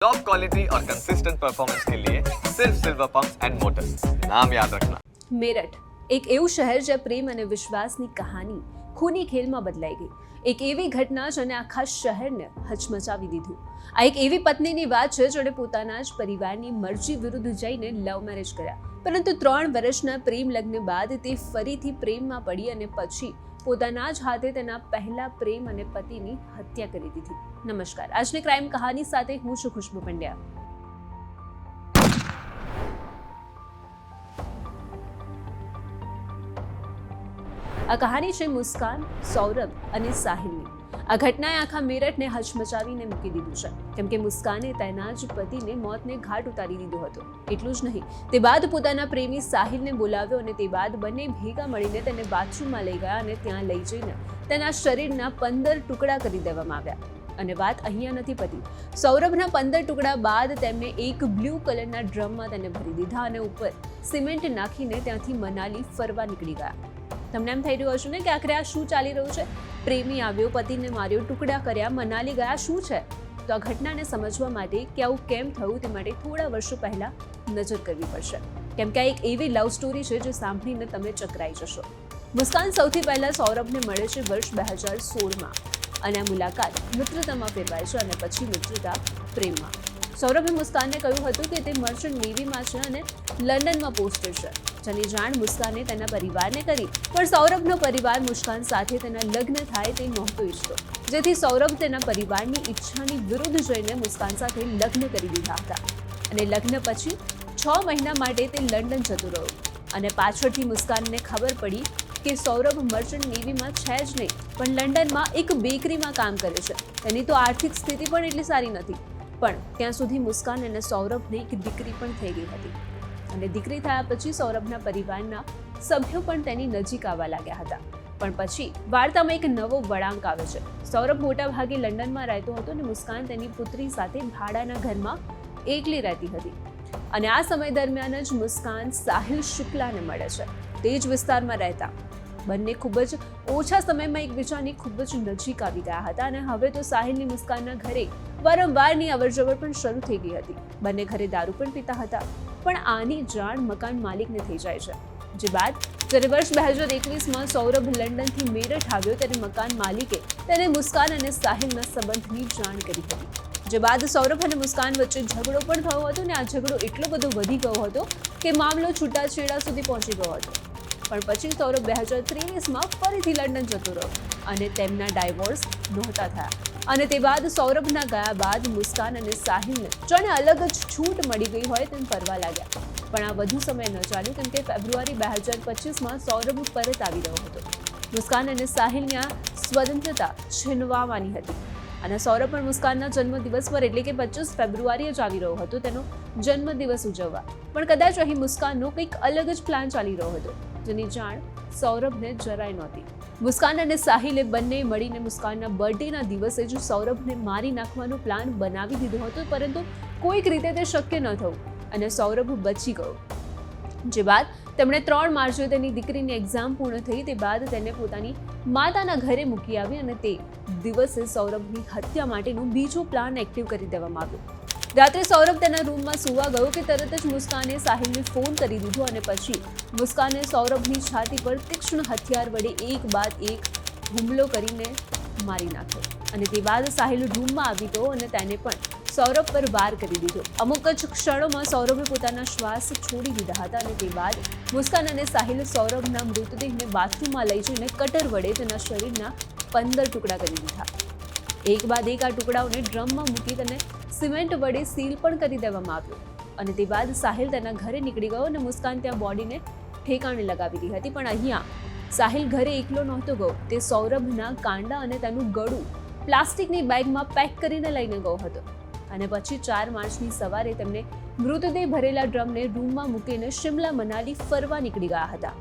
Top quality और consistent performance के लिए सिर्फ सिल्वर पंप एंड मोटर्स नाम याद रखना મેરઠ એક એવું શહેર જ્યાં પ્રેમ અને વિશ્વાસની કહાની ખૂની ખેલમાં બદલાઈ ગઈ એક એવી ઘટના જેને આખા શહેરને હચમચાવી દીધું આ એક એવી પત્નીની વાત છે જેણે પોતાના જ પરિવારની મરજી વિરુદ્ધ જઈને લવ મેરેજ કર્યા પરંતુ ત્રણ વર્ષના પ્રેમ લગ્ન બાદ તે ફરીથી પ્રેમમાં પડી અને પછી પોતાના જ હાથે તેના પહેલા પ્રેમ અને પતિની હત્યા કરી દીધી. નમસ્કાર. આજની ક્રાઇમ કહાની સાથે હું છું ખુશ્બુ પંડ્યા. આ કહાની છે મુસ્કાન, સૌરભ અને સાહિલની. આ ઘટનાએ આખા મેરઠને હચમચાવીને મૂકી દીધું છે. કેમ કે મુસ્કાને તેના જ પતિને મોતને ઘાટ ઉતારી દીધો હતો. એટલું જ નહીં, તે બાદ પોતાના પ્રેમી સાહિલને બોલાવ્યો અને તે બાદ બંને ભેગા મળીને તેને બાથરૂમમાં લઈ ગયા અને ત્યાં લઈ જઈને તેના શરીરના પંદર ટુકડા કરી દેવામાં આવ્યા. અને વાત અહીંયા નથી પતી. સૌરભના પંદર ટુકડા બાદ તેમણે એક બ્લુ કલરના ડ્રમમાં તેને ભરી દીધા અને ઉપર સિમેન્ટ નાખીને ત્યાંથી મનાલી ફરવા નીકળી ગયા. તમને એમ થઈ રહ્યું હશે ને કે આખરે આ શું ચાલી રહ્યું છે? પ્રેમી આવ્યો, પતિને માર્યો, ટુકડા કર્યા, મનાલી ગયા, શું છે? તો આ ઘટનાને સમજવા માટે કે આવું કેમ થયું તે માટે થોડા વર્ષો પહેલા નજર કરવી પડશે. કેમ કે આ એક એવી લવ સ્ટોરી છે જે સાંભળીને તમે ચકરાઈ જશો. મુસ્કાન સૌથી પહેલા સૌરભને મળે છે વર્ષ બે હજાર સોળમાં. અને આ મુલાકાત મિત્રતામાં ફેરવાય છે અને પછી મિત્રતા પ્રેમમાં. સૌરભે મુસ્કાનને કહ્યું હતું કે તે મર્ચન્ટ નેવીમાં છે અને લંડનમાં પોસ્ટેડ છે. જેની જાણ મુસ્કાને તેના પરિવારને કરી. પણ સૌરભનો પરિવાર મુસ્કાન સાથે તેના લગ્ન થાય તે નહોતો ઈચ્છતો. જેથી સૌરભ તેના પરિવારની ઈચ્છાની વિરુદ્ધ જઈને મુસ્કાન સાથે લગ્ન કરી દીધા હતા. અને લગ્ન પછી છ મહિના માટે તે લંડન જતો રહ્યો. અને પાછળથી મુસ્કાનને ખબર પડી કે સૌરભ મર્ચન્ટ નેવીમાં છે જ નહીં, પણ લંડનમાં એક બેકરીમાં કામ કરે છે. તેની તો આર્થિક સ્થિતિ પણ એટલી સારી નથી. પણ ત્યાં સુધી મુસ્કાન અને સૌરભની એક દીકરી પણ થઈ ગઈ હતી. અને દીકરી થયા પછી સૌરભના પરિવારના સભ્યો પણ તેની નજીક આવવા લાગ્યા હતા. પણ પછી વાર્તામાં એક નવો વળાંક આવે છે. સૌરભ મોટા ભાગે લંડનમાં રહેતો હતો અને મુસ્કાન તેની પુત્રી સાથે ભાડાના ઘરમાં એકલી રહેતી હતી. અને આ સમય દરમિયાન જ મુસ્કાન સાહિલ શુક્લાને મળે છે. તે જ વિસ્તારમાં રહેતા બંને ખૂબ જ ઓછા સમયમાં એકબીજાની ખૂબ જ નજીક આવી ગયા હતા અને હવે તો સાહિલની મુસ્કાનના ઘરે વારંવારની અવરજવર પણ શરૂ થઈ ગઈ હતી. બંને ઘરે દારૂ પણ પીતા હતા, પણ આની જાણ મકાન માલિકને થઈ જાય છે. જે બાદ જ્યારે વર્ષ બે હજાર એકવીસમાં સૌરભ લંડનથી મેરઠ આવ્યો ત્યારે મકાન માલિકે તેને મુસ્કાન અને સાહિલના સંબંધની જાણ કરી હતી. જે બાદ સૌરભ અને મુસ્કાન વચ્ચે ઝઘડો પણ થયો હતો અને આ ઝઘડો એટલો બધો વધી ગયો હતો કે મામલો છૂટાછેડા સુધી પહોંચી ગયો હતો. પણ પછી સૌરભ બે હજાર ત્રેવીસમાં ફરીથી લંડન જતો રહ્યો અને તેમના ડાયવોર્સ નહોતા થયા. અને તે બાદ સૌરભના ગયા બાદ મુસ્કાન અને સાહિલને જાણે અલગ જ છૂટ મળી ગઈ હોય તેમ ફરવા લાગ્યા. પણ આ વધુ સમય ન ચાલ્યું કેમ કે ફેબ્રુઆરી બે હજાર પચીસમાં સૌરભ પરત આવી રહ્યો હતો. મુસ્કાન અને સાહિલની આ સ્વતંત્રતા છીનવાવાની હતી. અને સૌરભ પણ મુસ્કાનના જન્મદિવસ પર એટલે કે પચીસ ફેબ્રુઆરીએ જ આવી રહ્યો હતો તેનો જન્મદિવસ ઉજવવા. પણ કદાચ અહીં મુસ્કાનનો કંઈક અલગ જ પ્લાન ચાલી રહ્યો હતો. જેની જાણ સૌરભને જરાય નહોતી. મુસ્કાન અને સાહિલે બંને મળીને મુસ્કાનના બર્થડેના દિવસે જ સૌરભને મારી નાખવાનો પ્લાન બનાવી દીધો હતો, પરંતુ કોઈક રીતે તે શક્ય ન થયું અને સૌરભ બચી ગયો. જે બાદ તેમણે ત્રણ માર્ચે તેની દીકરીની એક્ઝામ પૂર્ણ થઈ તે બાદ તેને પોતાની માતાના ઘરે મૂકી આવી અને તે દિવસે સૌરભની હત્યા માટેનું બીજું પ્લાન એક્ટિવ કરી દેવામાં આવ્યો. રાત્રે સૌરભ તેના રૂમમાં સુવા ગયો કે તરત જ મુસ્કાને સાહિલને ફોન કરી દીધો અને પછી મુસ્કાને સૌરભની છાતી પર તીક્ષ્ણ હથિયાર વડે એક બાદ એક હુમલો કરીને મારી નાખ્યો અને તે બાદ સાહિલ રૂમમાં આવી ગયો અને તેને પણ સૌરભ પર વાર કરી દીધો. અમુક જ ક્ષણોમાં સૌરભે પોતાના શ્વાસ છોડી દીધા હતા અને તે બાદ મુસ્કાન અને સાહિલ સૌરભના મૃતદેહને બાથરૂમમાં લઈ જઈને કટર વડે તેના શરીરના પંદર ટુકડા કરી દીધા. એક બાદ એક આ ટુકડાઓને ડ્રમમાં મૂકી તેને સિમેન્ટ વડે સીલ પણ કરી દેવામાં આવ્યો. અને તે બાદ સાહિલ તેના ઘરે નીકળી ગયો અને મુસ્કાન ત્યાં બોડીને ઠેકાણે લગાવી દીધી હતી. પણ અહીંયા સાહિલ ઘરે એકલો નહોતો ગયો. તે સૌરભના કાંડા અને તેનું ગળું પ્લાસ્ટિકની બેગમાં પેક કરીને લઈને ગયો હતો. અને પછી ચાર માર્ચની સવારે તેમને મૃતદેહ ભરેલા ડ્રમને રૂમમાં મૂકીને શિમલા મનાલી ફરવા નીકળી ગયા હતા.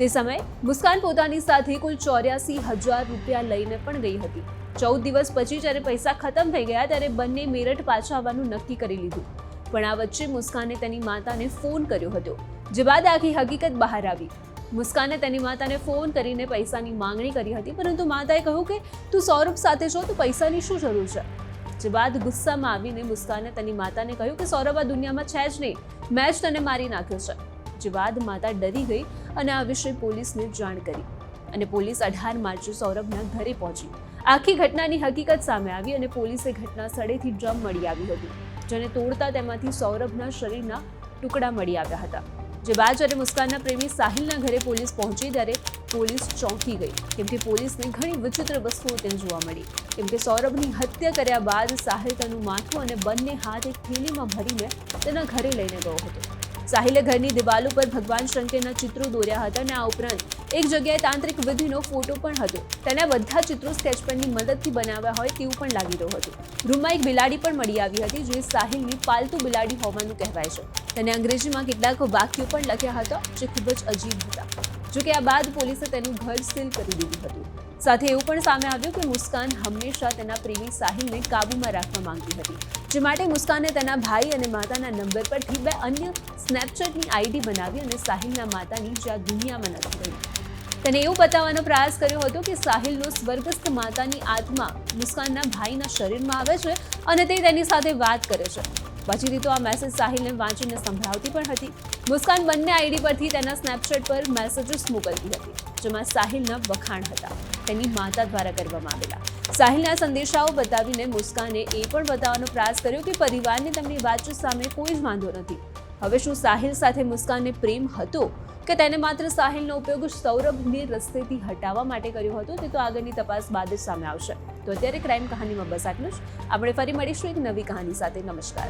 તે સમયે મુસ્કાન પોતાની સાથે કુલ ચોર્યાસી હજાર રૂપિયા લઈને પણ ગઈ હતી. ચૌદ દિવસ પછી જ્યારે પૈસા ખતમ થઈ ગયા ત્યારે બંને મેરઠ પાછા આવવાનું નક્કી કરી લીધું. પણ આ વચ્ચે મુસ્કાને તેની માતાને ફોન કર્યો હતો, જે બાદ આખી હકીકત બહાર આવી. મુસ્કાને તેની માતાને ફોન કરીને પૈસાની માંગણી કરી હતી, પરંતુ માતાએ કહ્યું કે, તું સૌરભ સાથે છો, તો પૈસાની શું જરૂર છે? જે બાદ ગુસ્સામાં આવીને મુસ્કાને તેની માતાને કહ્યું કે, સૌરભ આ દુનિયામાં છે જ નહીં. મેં જ તને મારી નાખ્યો છે. જે બાદ માતા ડરી ગઈ અને આ વિશે પોલીસને જાણ કરી. અને પોલીસ અઢાર માર્ચે સૌરભના ઘરે પહોંચી. આખી ઘટનાની હકીકત સામે આવી અને પોલીસે ઘટના સ્થળેથી ડ્રમ મળી આવ્યું હતું, જેને તોડતા તેમાંથી સૌરભના શરીરના ટુકડા મળી આવ્યા હતા. જે બાદ જ્યારે મુસ્કાનના પ્રેમી સાહિલના ઘરે પોલીસ પહોંચી ત્યારે પોલીસ ચોંકી ગઈ, કેમ કે પોલીસને ઘણી વિચિત્ર વસ્તુઓ ત્યાં જોવા મળી. કેમ કે સૌરભની હત્યા કર્યા બાદ સાહિલ તેનું માથું અને બંને હાથ એક થેલીમાં ભરીને તેના ઘરે લઈને ગયો હતો. સાહિલે ઘરની દિવાલ ઉપર ભગવાન શંકરના ચિત્રો દોર્યા હતા અને આ ઉપરાંત એક જગ્યાએ તાંત્રિક વિધિનો ફોટો પણ હતો. તેના બધા ચિત્રો સ્કેચ પેનની મદદથી બનાવ્યા હોય તેવું પણ લાગી રહ્યું હતું. રૂમમાં એક બિલાડી પણ મળી આવી હતી, જે સાહિલની પાલતુ બિલાડી હોવાનું કહેવાય છે. તેને અંગ્રેજીમાં કેટલાક વાક્યો પણ લખ્યા હતા, જે ખૂબ જ અજીબ હતા. જોકે આ બાદ પોલીસે તેનું ઘર સીલ કરી દીધું હતું. સાથે એવું પણ સામે આવ્યું કે મુસ્કાન હંમેશા તેના પ્રેમી સાહિલને કાબૂમાં રાખવા માંગતી હતી. જે માટે મુસ્કાને તેના ભાઈ અને માતાના નંબર પરથી બે અન્ય સ્નેપચેટની આઈડી બનાવી અને સાહિલના માતાની જ્યાં દુનિયામાં નથી રહી. તેને એવું બતાવવાનો પ્રયાસ કર્યો હતો કે સાહિલનો સ્વર્ગસ્થ માતાની આત્મા મુસ્કાનના ભાઈના શરીરમાં આવે છે અને તે તેની સાથે વાત કરે છે. પછીથી તો આ મેસેજ સાહિલને વાંચીને સંભળાવતી પણ હતી. મુસ્કાન બંને આઈડી પરથી તેના સ્નેપચેટ પર મેસેજીસ મોકલતી હતી, જેમાં સાહિલના વખાણ હતા. તેની માતા દ્વારા કરવામાં આવેલા. સાહિલના સંદેશાઓ બતાવીને મુસ્કાને એ પણ બતાવવાનો પ્રયાસ કર્યો કે પરિવારને તેમની વાતચીત સામે કોઈ જ વાંધો નથી. હવે શું સાહિલ સાથે મુસ્કાનને પ્રેમ હતો કે તેને માત્ર સાહિલનો ઉપયોગ સૌરભને રસ્તેથી હટાવવા માટે કર્યો હતો તે તો આગળની તપાસ બાદ જ સામે આવશે. તો અત્યારે ક્રાઇમ કહાનીમાં બસ આટલું જ. આપણે ફરી મળીશું એક નવી કહાની સાથે. નમસ્કાર.